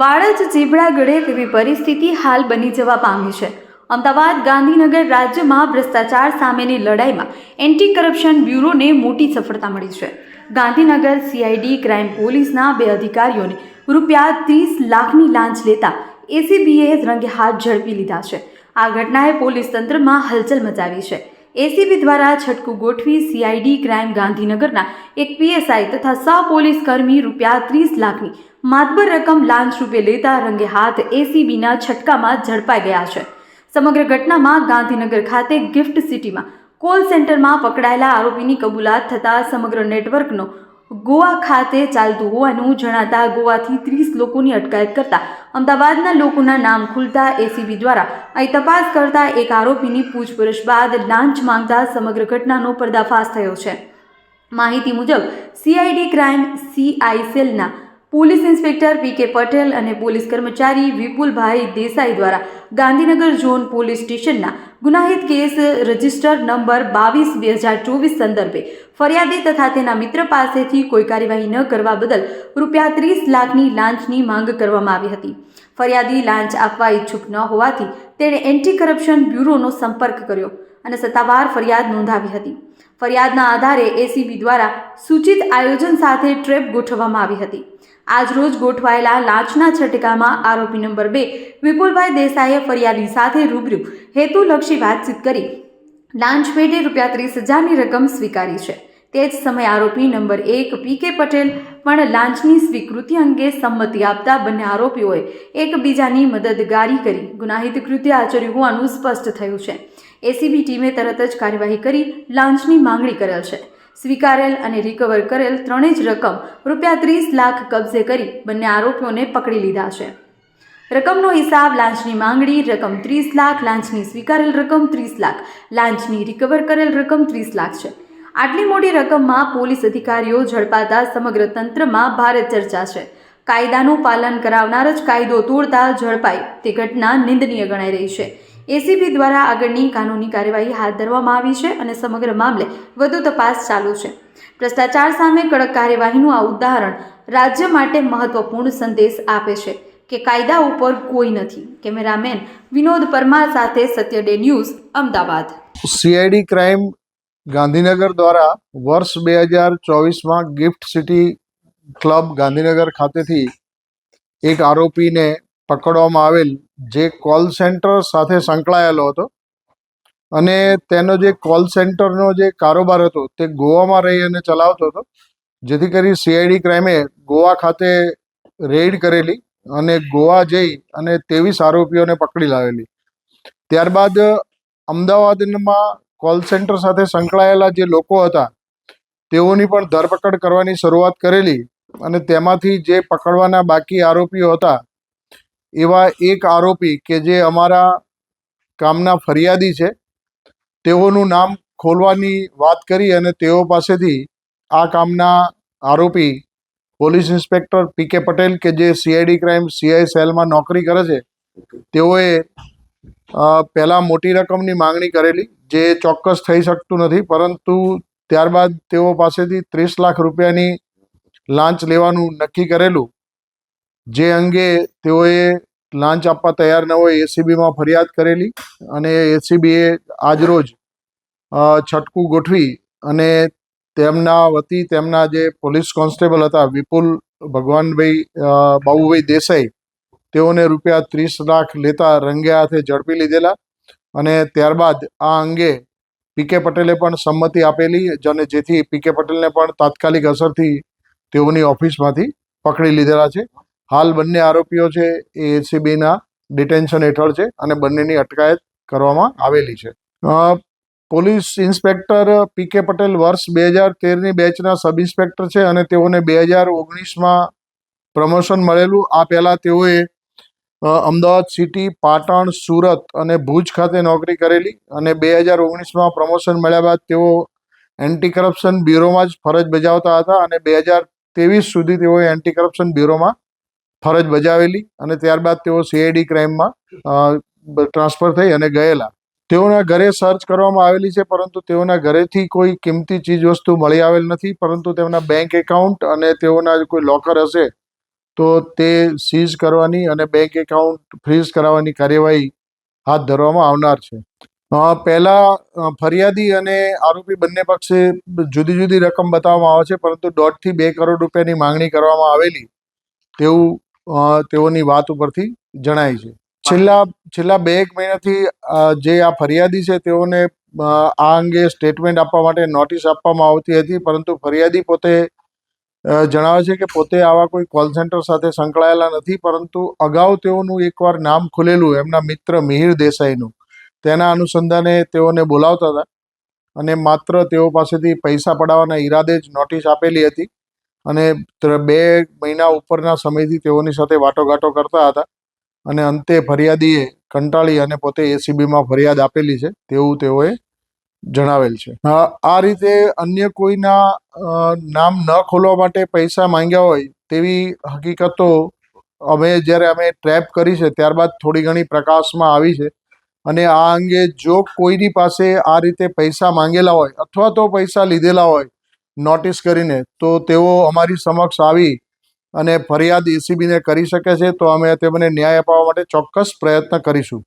વાડજ ચીબડા ગળે તેવી પરિસ્થિતિ હાલ બની જવા પામી છે. અમદાવાદ ગાંધીનગર રાજ્યમાં ભ્રષ્ટાચાર સામેની લડાઈમાં એન્ટી કરપ્શન બ્યુરોને મોટી સફળતા મળી છે. ગાંધીનગર સીઆઈડી ક્રાઇમ પોલીસના બે અધિકારીઓને રૂપિયા ત્રીસ લાખની લાંચ લેતા એસીબીએ રંગે હાથ ઝડપી લીધા છે. આ ઘટનાએ પોલીસ તંત્રમાં હલચલ મચાવી છે. એસીબી દ્વારા છટકું ગોઠવી સીઆઈડી ક્રાઇમ ગાંધીનગરના એક પીએસઆઈ તથા સહ પોલીસ કર્મી રૂપિયા ત્રીસ લાખની માતબર રકમ લાંચ રૂપે લેતા રંગે હાથ એસીબીના છટકામાં ઝડપાઈ ગયા છે. સમગ્ર ઘટનામાં ગાંધીનગર ખાતે ગિફ્ટ સિટીમાં કોલ સેન્ટરમાં પકડાયેલા આરોપીની કબૂલાત થતાં સમગ્ર નેટવર્કનો ગોવા ખાતે ચાલતું હોવાનું જણાતા ગોવાથી ત્રીસ લોકોની અટકાયત કરતા અમદાવાદના લોકોના નામ ખુલતા એસીબી દ્વારા અહીં તપાસ કરતા એક આરોપીની પૂછપરછ બાદ લાંચ માંગતા સમગ્ર ઘટનાનો પર્દાફાશ થયો છે. માહિતી મુજબ, સીઆઈડી ક્રાઇમ સીઆઈ સેલના police inspector P K Patel અને પોલીસ કર્મચારી વિપુલભાઈ દેસાઈ દ્વારા ગાંધીનગર ઝોન પોલીસ સ્ટેશનના ગુનાહિત કેસ રજિસ્ટર નંબર બાવીસ બે હજાર ચોવીસ સંદર્ભે ફરિયાદી તથા તેના મિત્ર પાસેથી કોઈ કાર્યવાહી ન કરવા બદલ રૂપિયા ત્રીસ લાખની લાંચની માંગ કરવામાં આવી હતી. ફરિયાદી લાંચ આપવા ઈચ્છુક ન હોવાથી તેણે એન્ટી કરપ્શન બ્યુરોનો સંપર્ક કર્યો. અને સત્તાવાર ફરિયાદ નોંધાવી હતી. ફરિયાદના આધારે એસીબી દ્વારા સૂચિત આયોજન સાથે ટ્રેપ ગોઠવવામાં આવી હતી. આજરોજ ગોઠવાયેલા લાંચના છટકામાં આરોપી નંબર બે વિપુલભાઈ દેસાઈએ ફરિયાદી સાથે રૂબરૂ હેતુલક્ષી વાતચીત કરી લાંચ પેટે રૂપિયા ત્રીસ હજારની રકમ સ્વીકારી છે. તે જ સમયે આરોપી નંબર એક પી કે પટેલ પણ લાંચની સ્વીકૃતિ અંગે સંમતિ આપતા બંને આરોપીઓએ એકબીજાની મદદગારી કરી. ગુનાહિત કૃત્ય આચર્યું હોવાનું સ્પષ્ટ થયું છે. એસીબી ટીમે તરત જ કાર્યવાહી કરી લાંચની માંગણી કરેલ છે. સ્વીકારેલ અને રિકવર કરેલ ત્રણેય જ રકમ રૂપિયા ત્રીસ લાખ કબજે કરી બંને આરોપીઓને પકડી લીધા છે. રકમનો હિસાબ લાંચની માંગણી, રકમ ત્રીસ લાખ, લાંચની સ્વીકારેલ રકમ ત્રીસ લાખ, લાંચની રિકવર કરેલ રકમ ત્રીસ લાખ છે. આટલી મોટી રકમમાં પોલીસ અધિકારીઓ ઝડપાતા સમગ્ર તંત્રમાં ભારે ચર્ચા છે. કાયદાનું પાલન કરાવનાર જ કાયદો તોડતા ઝડપાય તે ઘટના નિંદનીય ગણાઈ રહી છે. એસીબી દ્વારા આગળની કાનૂની કાર્યવાહી હાથ ધરવામાં આવી છે અને સમગ્ર મામલે વધુ તપાસ ચાલુ છે. ભ્રષ્ટાચાર સામે કડક કાર્યવાહીનું આ ઉદાહરણ રાજ્ય માટે મહત્વપૂર્ણ સંદેશ આપે છે કે કાયદા ઉપર કોઈ નથી. કેમેરામેન વિનોદ પરમાર સાથે Satya day news, Ahmedabad. CID crime Gandhinagar દ્વારા વર્ષ બે હજાર ચોવીસમાં ગિફ્ટ સિટી ક્લબ ગાંધીનગર ખાતેથી એક આરોપીને પકડવામાં આવેલ જે કોલ સેન્ટર સાથે સંકળાયેલો હતો અને તેનો જે કોલ સેન્ટરનો જે કારોબાર હતો તે ગોવામાં રહી અને ચલાવતો હતો. જેથી કરી સીઆઈડી ક્રાઇમે ગોવા ખાતે રેડ કરેલી અને ગોવા જઈ અને ત્રેવીસ આરોપીઓને પકડી લાવેલી. ત્યારબાદ અમદાવાદમાં કોલ સેન્ટર સાથે સંકળાયેલા જે લોકો હતા તેઓની પણ ધરપકડ કરવાની શરૂઆત કરેલી અને તેમાંથી જે પકડવાના બાકી આરોપીઓ હતા એવા એક આરોપી કે જે અમારા કામના ફરિયાદી છે, તેઓનું નામ ખોલવાની વાત કરી અને તેઓ પાસેથી આ કામના આરોપી police inspector P K Patel કે જે સીઆઈડી ક્રાઇમ સીઆઈ સેલમાં નોકરી કરે છે, તેઓએ પહેલાં મોટી રકમની માંગણી કરેલી, જે ચોક્કસ થઈ શકતું નથી, પરંતુ ત્યારબાદ તેઓ પાસેથી ત્રીસ લાખ રૂપિયાની લાંચ લેવાનું નક્કી કરેલું, જે અંગે તેઓએ લાંચ આપવા તૈયાર ન હોય, એસીબીમાં ફરિયાદ કરેલી અને એસીબીએ આજરોજ છટકું ગોઠવી અને તેમના વતી તેમના જે પોલીસ કોન્સ્ટેબલ હતા, વિપુલ ભગવાનભાઈ બાબુભાઈ દેસાઈ, તેઓને રૂપિયા ત્રીસ લાખ લેતા રંગે હાથે ઝડપી લીધેલા અને ત્યારબાદ આ અંગે પીકે પટેલે પણ સંમતિ આપેલી અને જેથી પીકે પટેલને પણ તાત્કાલિક અસરથી તેઓની ઓફિસમાંથી પકડી લીધેલા છે. હાલ બંને આરોપીઓ છે, એ એસીબીના ડિટેન્શન હેઠળ છે અને બંનેની અટકાયત કરવામાં આવેલી છે. Police inspector P K Patel વર્ષ બે હજાર તેરની બેચના સબ ઇન્સ્પેક્ટર છે અને તેઓને બે હજાર ઓગણીસમાં પ્રમોશન મળેલું. આ પહેલાં તેઓએ અમદાવાદ સિટી, પાટણ, સુરત અને ભુજ ખાતે નોકરી કરેલી અને બે હજાર ઓગણીસમાં પ્રમોશન મળ્યા બાદ તેઓ એન્ટી કરપ્શન બ્યુરોમાં જ ફરજ બજાવતા હતા અને બે હજાર તેવીસ સુધી તેઓએ એન્ટી કરપ્શન બ્યુરોમાં ફરજ બજાવેલી અને ત્યારબાદ તેઓ સીઆઈડી ક્રાઇમમાં ટ્રાન્સફર થઈ અને ગયેલા. તેઓના ઘરે સર્ચ કરવામાં આવેલી છે, પરંતુ તેઓના ઘરેથી કોઈ કિંમતી ચીજ વસ્તુ મળી આવેલ નથી, પરંતુ તેમના બેંક એકાઉન્ટ અને તેઓના કોઈ લોકર હશે, તો તે સીઝ કરવાની અને બેંક એકાઉન્ટ ફ્રીઝ કરાવવાની કાર્યવાહી હાથ ધરવામાં આવનાર છે. પહેલાં ફરિયાદી અને આરોપી બંને પક્ષે જુદી જુદી રકમ બતાવવામાં આવે છે, પરંતુ દોઢથી બે કરોડ રૂપિયાની માંગણી કરવામાં આવેલી. તેવું તેઓની વાત ઉપરથી જણાય છે. છેલ્લા છેલ્લા બે એક મહિનાથી જે આ ફરિયાદી છે તેઓને આ અંગે સ્ટેટમેન્ટ આપવા માટે નોટિસ આપવામાં આવતી હતી, પરંતુ ફરિયાદી પોતે જણાવે છે કે પોતે આવા કોઈ કોલ સેન્ટર સાથે સંકળાયેલા નથી, પરંતુ અગાઉ તેઓનું એકવાર નામ ખુલેલું એમના મિત્ર મિહિર દેસાઈનું. તેના અનુસંધાને તેઓને બોલાવતા હતા અને માત્ર તેઓ પાસેથી પૈસા પડાવવાના ઈરાદે જ નોટિસ આપેલી હતી. અને બે મહિના ઉપરના સમયથી તેઓની સાથે વાટોઘાટો કરતા હતા. અને અંતે ફરિયાદીએ કંટાળી અને પોતે એસીબીમાં ફરિયાદ આપેલી છે તેવું તેઓએ જણાવેલ છે. આ રીતે અન્ય કોઈના નામ ન ખોલવા માટે પૈસા માંગ્યા હોય તેવી હકીકતો અમે જ્યારે અમે ટ્રેપ કરી છે ત્યારબાદ થોડી ઘણી પ્રકાશમાં આવી છે. અને આ અંગે જો કોઈની પાસે આ રીતે પૈસા માંગેલા હોય અથવા તો પૈસા લીધેલા હોય નોટિસ કરીને તો તેઓ અમારી સમક્ષ આવી અને ફરિયાદ એસીબીને કરી શકે છે, તો અમે તેમને ન્યાય અપાવવા માટે ચોક્કસ પ્રયત્ન કરીશું.